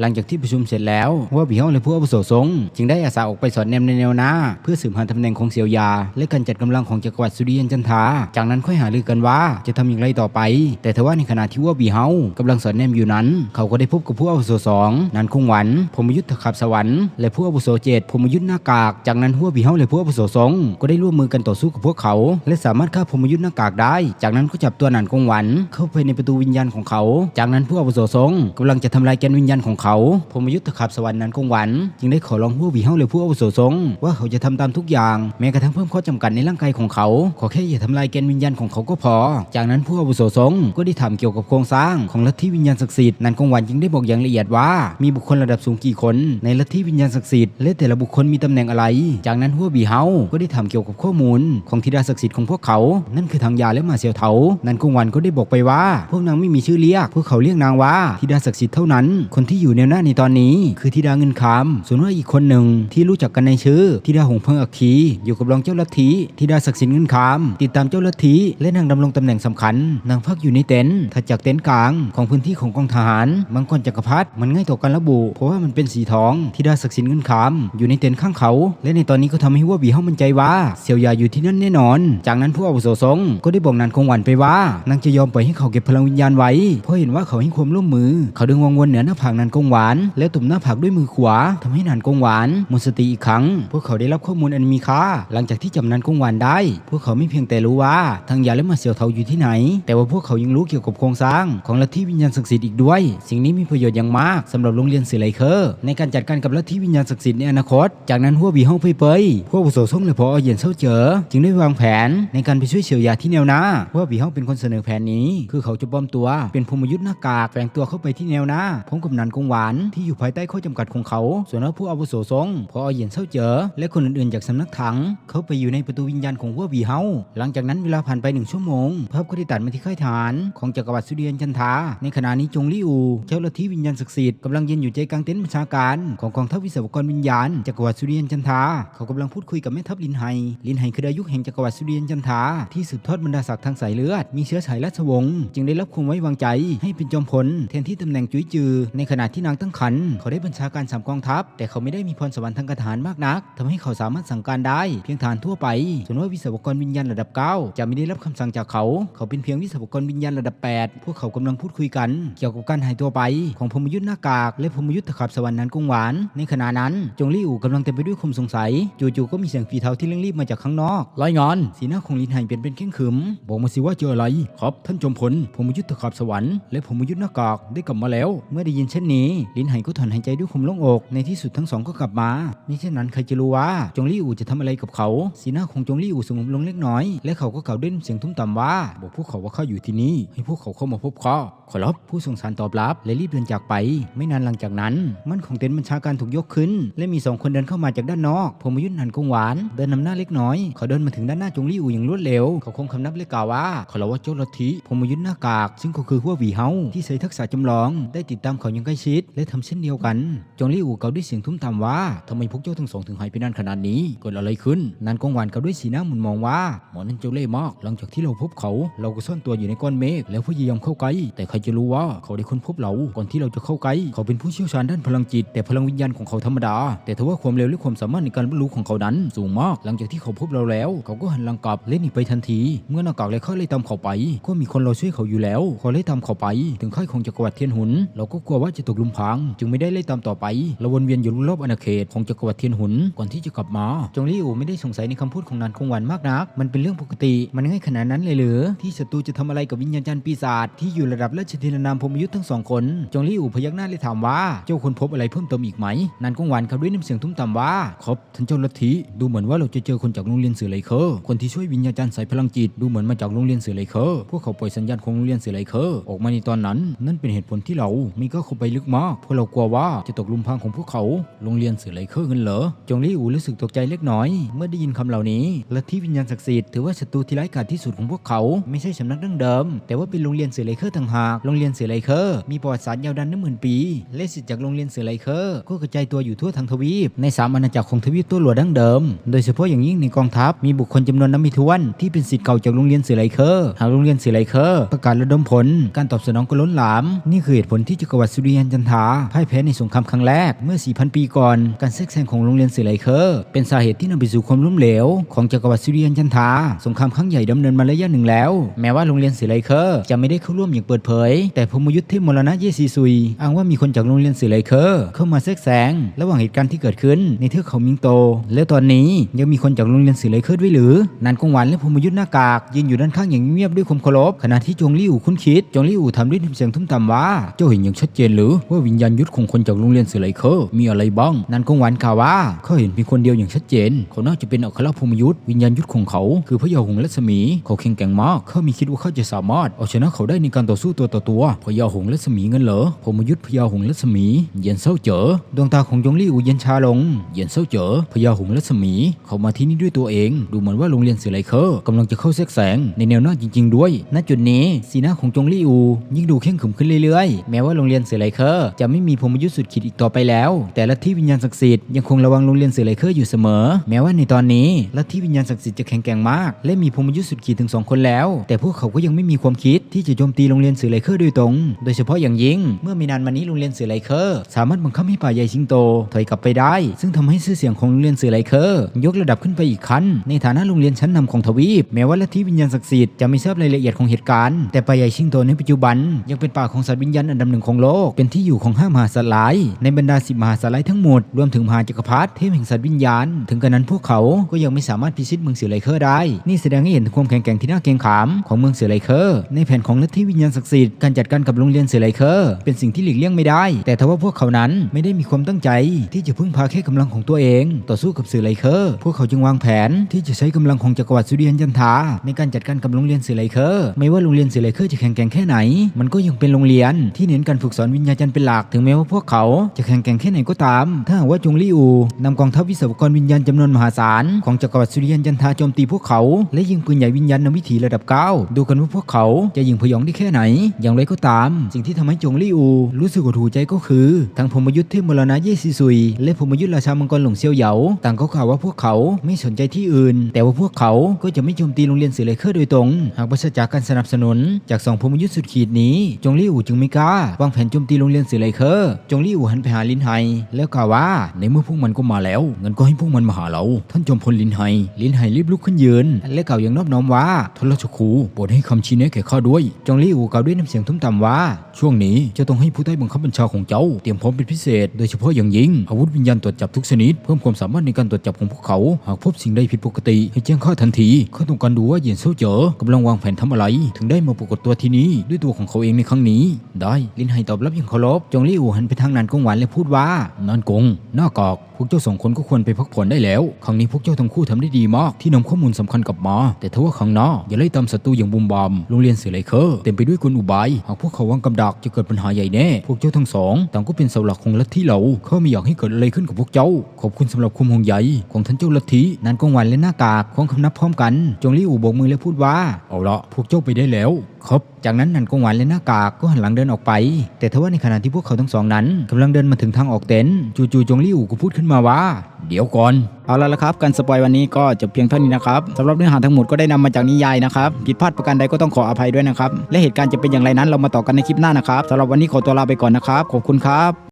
หลังจากที่ประชุมเสร็จแล้วว่าบีเฮาและผู้อาวุโสสงจึงได้อาสาออกไปสอดแนมในแนวหน้า เพื่อสืบหาตำแหน่งของเสียวยา และการจัดกำลังของจักรวรรดิสุริยันจันทา จากนั้นค่อยหารือกันว่าจะทำอย่างไรต่อไป แต่ทว่าในขณะที่ว่าบีเฮากำลังสอดแนมอยู่นั้น เขาก็ได้พบกับผู้อาวุโสสองนันคงหวันพรมยุทธขับสวรรค์และผู้อาวุโสเจตพรมยุทธหน้ากาก จากนั้นหัวบีเฮาและผู้อาวุโสสงก็ได้ร่วมมือกันต่อสู้กับพวกเขา และสามารถฆ่าพรมยุทธหน้ากากได้ จากนั้นก็จับตัวนันคงหวันเข้าไปในประตูวิญญาณของเขา จากนั้นผู้อาวุโสสงกำลังจะทำลายแกนวิญญาณของเขาพรหมยุทธขับสวรรค์นั้นคงหวันจึงได้ขอร้องผู้บีเฮาหรือผู้อาวุโสสงว่าเขาจะทำตามทุกอย่าง แม้กระทั่งเพิ่มข้อจำกัดในร่างกายของเขา ขอแค่อย่าทำลายแกนวิญญาณของเขาก็พอ จากนั้นผู้อาวุโสสงก็ได้ถามเกี่ยวกับโครงสร้างของลัทธิวิญญาณศักดิ์สิทธิ์นันคงหวันจึงได้บอกอย่างละเอียดว่ามีบุคคลระดับสูงกี่คน ในลัทธิวิญญาณศักดิ์สิทธิ์และแต่ละบุคคลมีตำแหน่งอะไร จากนั้นผู้บีเฮาก็ได้ถามเกี่ยวกับข้อมูล ของธิดาศักดิ์สิทธิ์ของพวกเขา นั่นคือทางยาและมาเซียวเถา นันคงหวันก็ได้บอกไปว่า พวกนางไม่มีชื่อเรียก พวกเขาเรียกนางว่าธิดาศักดิ์สิทธิ์เท่านั้น คนที่อยู่แนหน้าในตอนนี้ คือธิดาเงินคำส่วนว่าอีกคนหนึ่งที่รู้จักกันในชื่อธิดาหงเพิงอัคคีอยู่กับรองเจ้าลัทธิธิดาศักดิ์สิทธิ์เงินคำติดตามเจ้าลัทธิและนางดำรงตำแหน่งสำคัญ นางพักอยู่ในเต็นท์ถัดจากเต็นท์กลางของพื้นที่ของกองทหารมังกรจักรพรรดิมันง่ายต่อการระบุ เพราะว่ามันเป็นสีทองธิดาศักดิ์สิทธิ์เงินคำอยู่ในเต็นท์ข้างเขา และในตอนนี้ก็ทำให้ว่าบีเฮามันใจว่าเสี่ยวยาอยู่ที่นั่นแน่นอน จากนั้นผู้อาวุโสสงก็ได้บอกนางคงหวันไปว่านางจะยอมปล่อยให้เขาเก็บพลังวิญญาณไว้เพราะเห็นว่าเขาให้ความร่วมมือ เขาดึงวงวนเหนือหน้าผากนางคงหวาน แล้วตุ่มหน้าผากด้วยมือขวาทำให้นางคงหวานหมดสติอีกครั้ง พวกเขาได้รับข้อมูลอันมีค่าหลังจากที่จำนานคงหวานได้ พวกเขาไม่เพียงแต่รู้ว่าทางยาและมาเสี่ยวเทาอยู่ที่ไหน แต่ว่าพวกเขายังรู้เกี่ยวกับโครงสร้างของลัทธิวิญญาณศักดิ์สิทธิ์อีกด้วย สิ่งนี้มีประโยชน์อย่างมากสำหรับโรงเรียนเสือไลเคอร์ในการจัดการกับลัทธิวิญญาณศักดิ์สิทธิ์ในอนาคต จากนั้นหัวบีเฮาไปเปยพวกอาวุโสส่งและพอเยียนเศร้าเจอ จึงได้วางแผนในการไปช่วยเฉียวยาที่แนวหน้าหัวบีเฮาเป็นคนเสนอแผนนี้ คือเขาจะปลอมตัวเป็นพรหมยุทธ์หน้ากากแฝงตัวเข้าไปที่แนวหน้าพร้อมกับนันกงหวานที่อยู่ภายใต้ข้อจำกัดของเขา ส่วนผู้อาวุโสทรงพอเหยียนเศร้าเจอ และคนอื่นๆจากสำนักถัง เขาไปอยู่ในประตูวิญญาณของหัวบีเฮาหลังจากนั้นเวลาผ่านไปหนึ่งชั่วโมงภาพก็ได้ตัดมาที่ค่ายทหารของจักรวรรดิสุริยันจันทา ในขณะนี้จงลี่อูเจ้าลัทธิวิญญาณศักดิ์สิทธิ์กำลังยืนอยู่ใจกลางเต็นท์บัญชาการของกองทัพวิศวกรวิญญาณจักรวรรดิสุริยันจันทา เขากำลังพูดคุยกับแม่ทัพลินไฮลินไฮคือดายุคแห่งจักรวรรดิสุริยันจันทาที่สืบทอดบรรดาศักดิ์ทางสายเลือดมีเชื้อสายราชวงศ์จึงได้รับความไว้วางใจให้เป็นจอมพลแทนที่ตำแหน่งจุ้ยจือ ในขณะที่ที่นางตั้งครรภ์เขาได้บัญชาการสามกองทัพ แต่เขาไม่ได้มีพรสวรรค์ทางการทหารมากนักทำให้เขาสามารถสั่งการได้เพียงฐานทั่วไป ส่วนว่าวิศวกรวิญญาณระดับ 9 จะไม่ได้รับคำสั่งจากเขา เขาเป็นเพียงวิศวกรวิญญาณระดับ 8 พวกเขากำลังพูดคุยกัน เกี่ยวกับการหายตัวไป ของพมยุทธ์หน้ากาก และพมยุทธ์ตะขับสวรรค์นันกงหวาน ในขณะนั้น จงลี่อู่กำลังเต็มไปด้วยความสงสัย จู่ๆก็มีเสียงฝีเท้าที่เร่งรีบมาจากข้างนอกรายงานสีหน้าของลินไฮเปลี่ยนเป็นเข้มขรึม บอกมาสิว่าเจออะไร ครับ ท่านจอมพลพมยุทธ์ตะขับสวรรค์และพมยุทธ์หน้ากากได้กลับมาแล้ว เมื่อได้ยินเช่นนี้ลินไฮก็ถอนหายใจด้วยความโล่งอก ในที่สุดทั้งสองก็กลับมามิเช่นนั้นใครจะรู้ว่าจงลี่อู่จะทำอะไรกับเขา สีหน้าของจงลี่อู่สงบลงเล็กน้อย และเขาก็กล่าวด้วยน้ำเสียงทุ้มต่ำว่า บอกพวกเขาว่าข้าอยู่ที่นี่ ให้พวกเขาเข้ามาพบข้าขอรับผู้ส่งสารตอบรับ และรีบเดินจากไป ไม่นานหลังจากนั้น มันของเต็นท์บัญชาการถูกยกขึ้น และมีสองคนเดินเข้ามาจากด้านนอกผมยุทธ์หันกงหวาน เดินนำหน้าเล็กน้อย เขาเดินมาถึงด้านหน้าจงลี่อู่อย่างรวดเร็ว เขาคงคำนับและกล่าวว่าขอรับว่าเจ้าลัทธิผมยุทธ์หน้ากาก ซึ่งก็คือหัววีเฮาที่ใช้ทักษะจำลอง ได้ติดตามเขาอย่างใกล้ชิดและทำเช่นเดียวกัน จงลี่อู่กล่าวด้วยเสียงทุ้มต่ำว่าทำไมพวกเจ้าทั้งสองถึงหายไปนานขนาดนี้เกิดอะไรขึ้นนันกงหวานกล่าวด้วยสีหน้าหมุนมองว่าหมอนั้นเจ้าเล่ห์มากหลังจากที่เราพบเขา เราก็ซ่อนตัวอยู่ในก้อนเมฆแล้วพยายามเข้าใกล้แต่ใครจะรู้ว่าเขาได้ค้นพบเราก่อนที่เราจะเข้าใกล้เขาเป็นผู้เชี่ยวชาญด้านพลังจิต แต่พลังวิญญาณของเขาธรรมดา แต่ทว่าความเร็วและความสามารถในการบรรลุของเขานั้น สูงมาก หลังจากที่เขาพบเราแล้ว เขาก็หันหลังกลับและหนีไปทันที เมื่อหน้ากากและข้าไล่ตามเขาไป ก็มีคนรอช่วยเขาอยู่แล้วเขาไล่ตามเขาไป ถึงค่ายของจักรวรรดิเทียนหุน เราก็กลัวว่าจะตกลุมพรางจึงไม่ได้ไล่ตามต่อไปเราวนเวียนอยู่รอบอาณาเขตของจักรวรรดิเทียนหุนก่อนที่จะกลับมา จงลี่อูไม่ได้สงสัยในคำพูดของนันคงหวันมากนัก มันเป็นเรื่องปกติ มันง่ายขนาดนั้นเลยหรือ ที่ศัตรูจะทำอะไรกับวิญญาณจันทร์ปีศาจที่อยู่ระดับราชธินานามพรหมยุทธ์ทั้งสองคน จงลี่อูพยักหน้าเลยถามว่าเจ้าคนพบอะไรเพิ่มเติมอีกไหมนันคงหวันเขาด้วยน้ำเสียงทุ้มต่ำว่าครับท่านเจ้าลัทธิดูเหมือนว่าเราจะเจอคนจากโรงเรียนเสือไหลเคอร์คนที่ช่วยวิญญาณจันทร์ใส่พลังจิตดูเหมือนมาจากโรงเรียนเสือไหลเคอร์พวกเขาปล่อยสัญญาณของโรงเรียนเสือไหลเคอร์ออกมาในตอนนั้น นั่นเป็นเหตุผลที่เราไม่กล้าเข้าไปลึกมมาก พวกเรากลัวว่าจะตกลุมพรางของพวกเขา โรงเรียนสื่อไหลเคอร์กันเหรอ จงลี่อูรู้สึกตกใจเล็กน้อย เมื่อได้ยินคำเหล่านี้แลัทธิวิญญาณศักดิ์สิทธิ์ถือว่าศัตรูที่ร้ายกาจที่สุดของพวกเขา ไม่ใช่สำนักดั้งเดิม แต่ว่าเป็นโรงเรียนสื่อไหลเคอร์ต่างหาก โรงเรียนสื่อไหลเคอร์มีประวัติศาสตร์ยาวนานนับหมื่นปี และศิษย์จากโรงเรียนสื่อไหลเคอร์ก็กระจายตัวอยู่ทั่วทั้งทวีป ในสามอาณาจักรของทวีปตัวหลวดั้งเดิม โดยเฉพาะอย่างยิ่งในกองทัพมีบุคคลจำนวนนับไม่ถ้วนที่เป็นศิษย์เก่าจากโรงเรียนสื่อไหลเคอร์หากโรงเรียนสื่อไหลเคอร์ประกาศระดมผล การตอบสนองก็ล้นหลาม นี่คือเหตุผลที่จักรวรรดิสุริยันจันทราพ่ายแพ้ในสงครามครั้งแรกเมื่อ 4,000 ปีก่อน การแทรกแซงของโรงเรียนสื่อไลเคอร์เป็นสาเหตุที่นำไปสู่ความล้มเหลว ของจักรวรรดิสุริยันจันทาสงครามครั้งใหญ่ดำเนินมาระยะหนึ่งแล้ว แม้ว่าโรงเรียนสื่อไลเคอร์จะไม่ได้เข้าร่วมอย่างเปิดเผย แต่พมยุทธ์เทพมรณะเยซีซุยอ้างว่ามีคนจากโรงเรียนสื่อไลเคอร์เข้ามาแทรกแซงระหว่างเหตุการณ์ที่เกิดขึ้นในเทือกเขามิงโต แล้วตอนนี้ยังมีคนจากโรงเรียนสื่อไลเคอร์ด้วยหรือนันกงหวันและพมยุทธ์หน้ากากยืนอยู่ด้านข้างอย่างเงียบด้วยความเคารพขณะที่จงลี่อู่คุ้นคิดจงลี่อู่ทำด้วยน้ำเสียงทุ้มต่ำว่าเจ้าเห็นอย่างชัดเจนหรือว่าวิญญาณยุทธของคนจากโรงเรียนสื่อไหลเคอร์มีอะไรบ้าง นันกงหวันกล่าวว่าเขาเห็นเพียงคนเดียวอย่างชัดเจน เขาน่าจะเป็นอัครพมยุทธวิญญาณยุทธของเขา คือพระยาหงรัศมี เขาแข็งแกร่งมากเขามีคิดว่าเขาจะสามารถเอาชนะเขาได้ในการต่อสู้ตัวต่อตัวพญาหงรัศมีเงินเหรอพมยุทธ์พญาหงรัศมีเย็นเศร้าเจ๋อดวงตาของจงลี่อูเย็นชาลงเย็นเศร้าเจ๋อพญาหงรัศมี เขามาที่นี่ด้วยตัวเอง ดูเหมือนว่าโรงเรียนสื่อไหลเคอร์กำลังจะเข้าแทรกแซงในแนวหน้าจริง ๆ ด้วย ณจุดนี้สีหน้าของจงลี่อูยิ่งดูเข้มขึ้นเรื่อยๆ แม้ว่าโรงเรียนสื่อไหลเคอร์จะไม่มีพรมยุทธ์สุดขีดอีกต่อไปแล้ว แต่ลัทธิวิญญาณศักดิ์สิทธิ์ยังคงระวังโรงเรียนสื่อไลเคอร์อยู่เสมอ แม้ว่าในตอนนี้ลัทธิวิญญาณศักดิ์สิทธิ์จะแข็งแกร่งมาก และมีพรมยุทธ์สุดขีดถึงสองคนแล้ว แต่พวกเขาก็ยังไม่มีความคิดที่จะโจมตีโรงเรียนสื่อไลเคอร์โดยตรง โดยเฉพาะอย่างยิ่ง เมื่อไม่นานมานี้โรงเรียนสื่อไลเคอร์สามารถบังคับให้ป่าใหญ่สิงโตถอยกลับไปได้ ซึ่งทำให้ชื่อเสียงของโรงเรียนสื่อไลเคอร์ยกระดับขึ้นไปอีกขั้นในฐานะโรงเรียนชั้นนำของทวีปแม้ว่าลัทธิวิญญาณศักดิ์สิทธิ์จะไม่ทราบรายละเอียดของเหตุการณ์แต่ป่าใหญ่ชิงโตในปัจจุบันยังเป็นป่าของสัตว์วิญญาณอันดับหนึ่งของโลกเป็นที่อยู่ของห้ามหาสัตว์หลาย ในบรรดาสิบมหาสัตว์หลายทั้งหมด รวมถึงมหาจักรพรรดิเทพแห่งสัตว์วิญญาณ ถึงกระนั้นพวกเขาก็ยังไม่สามารถพิชิตเมืองเสือไลเคอร์ได้ นี่แสดงให้เห็นถึงความแข็งแกร่งที่น่าเกรงขามของเมืองเสือไลเคอร์ในแผนของลัทธิวิญญาณศักดิ์สิทธิ์การจัดการกับโรงเรียนเสือไลเคอร์เป็นสิ่งที่หลีกเลี่ยงไม่ได้ แต่ทว่าพวกเขานั้นไม่ได้มีความตั้งใจ ที่จะพึ่งพาแค่กำลังของตัวเอง ต่อสู้กับเสือไลเคอร์พวกเขาจึงวางแผนที่จะใช้กำลังของจักรวรรดิสุริยันจันทาในการจัดการกับโรงเรียนเสือไลเคอร์ไม่ว่าโรงเรียนเสือไลเคอร์จะแข็งแกร่งแค่ไหน มันก็ยังเป็นโรงเรียนที่เน้นการฝึกสอนวิญญาณจันทร์เป็นหลักถึงแม้ว่าพวกเขาจะแข็งแกร่งแค่ไหนก็ตาม ถ้าหากว่าจงลี่อูนำกองทัพวิศวกรวิญญาณจำนวนมหาศาลของจักรวรรดิสุริยันจันทาโจมตีพวกเขา และยิงปืนใหญ่วิญญาณนำวิถีระดับเก้าดูกันว่าพวกเขาจะยิงพยองได้แค่ไหน อย่างไรก็ตาม สิ่งที่ทำให้จงลี่อู รู้สึกหดหูใจก็คือทั้งพมยุทธ์เทพมรณะเยซีซุย และพมยุทธ์ราชามังกรหลงเซียวเหยาต่างก็กล่าวว่าพวกเขาไม่สนใจที่อื่น แต่ว่าพวกเขาก็จะไม่โจมตีโรงเรียนสื่อไลเคอร์โดยตรง หากปราศจากการสนับสนุน จากสองพมยุทธ์สุดขีดนี้ จงลี่อูจึงไม่กล้าวางแผนโจมตีโรงเรียนสื่อไลเคอร์จงลี่อูหันไปหาลินไฮแล้วกล่าวว่า ในเมื่อพวกมันก็มาแล้วงั้นก็ให้พวกมันมาหาเรา ท่านจอมพลลินไฮลินไฮรีบลุกขึ้นยืน และกล่าวอย่างนอบน้อมว่าทนราชครูโปรดให้คำชี้แนะแก่ข้าด้วย จงลี่อูกล่าวด้วยน้ำเสียงทุ้มต่ำว่า ช่วงนี้จะต้องให้ผู้ใต้บังคับบัญชาของเจ้า เตรียมพร้อมเป็นพิเศษ โดยเฉพาะอย่างยิ่งอาวุธวิญญาณตรวจจับทุกชนิดเพิ่มความสามารถในการตรวจจับของพวกเขา หากพบสิ่งใดผิดปกติ ให้แจ้งข้าทันทีข้าต้องการดูว่าเหยียนเซาเจ๋อกำลังวางแผนทำอะไร ถึงได้มาปรากฏตัวที่นี่ด้วยตัวของเขาเองในครั้งนี้ ได้ลินไฮตอบรับอย่างเคารพจงลี่อู่หันไปทางนันกงหวานและพูดว่า นอนกงนอกกาก พวกเจ้าสองคนก็ควรไปพักผ่อนได้แล้ว ครั้งนี้พวกเจ้าทั้งคู่ทำได้ดีมาก ที่นำข้อมูลสำคัญกลับมา แต่ถ้าว่าครั้งหน้าอย่าไล่ตามศัตรูอย่างบุมบามโรงเรียนเสือไลเคอร์เต็มไปด้วยกลอุบาย หากพวกเขาวางกำดักจะเกิดปัญหาใหญ่แน่ พวกเจ้าทั้งสองต่างก็เป็นเสาหลักของลัทธิเราเขาไม่อยากให้เกิดอะไรขึ้นกับพวกเจ้า ขอบคุณสำหรับความห่วงใยของท่านเจ้าลัทธินันกงวันและหน้ากากของคำนับพร้อมกัน จงลี่อูโบกมือและพูดว่าเอาละพวกเจ้าไปได้แล้ว ครับ จากนั้นนันกงหวานและหน้ากากก็หันหลังเดินออกไป แต่ทว่าในขณะที่พวกเขาทั้งสองนั้นกำลังเดินมาถึงทางออกเต็นท์จู่ๆจงลี่อูก็พูดขึ้นมาว่า เดี๋ยวก่อน เอาละละครับ การสปอยวันนี้ก็จบเพียงเท่านี้นะครับสำหรับเนื้อหาทั้งหมดก็ได้นำมาจากนิยายนะครับผิดพลาดประการใดก็ต้องขออภัยด้วยนะครับและเหตุการณ์จะเป็นอย่างไรนั้นเรามาต่อกันในคลิปหน้านะครับสำหรับวันนี้ขอตัวลาไปก่อนนะครับขอบคุณครับ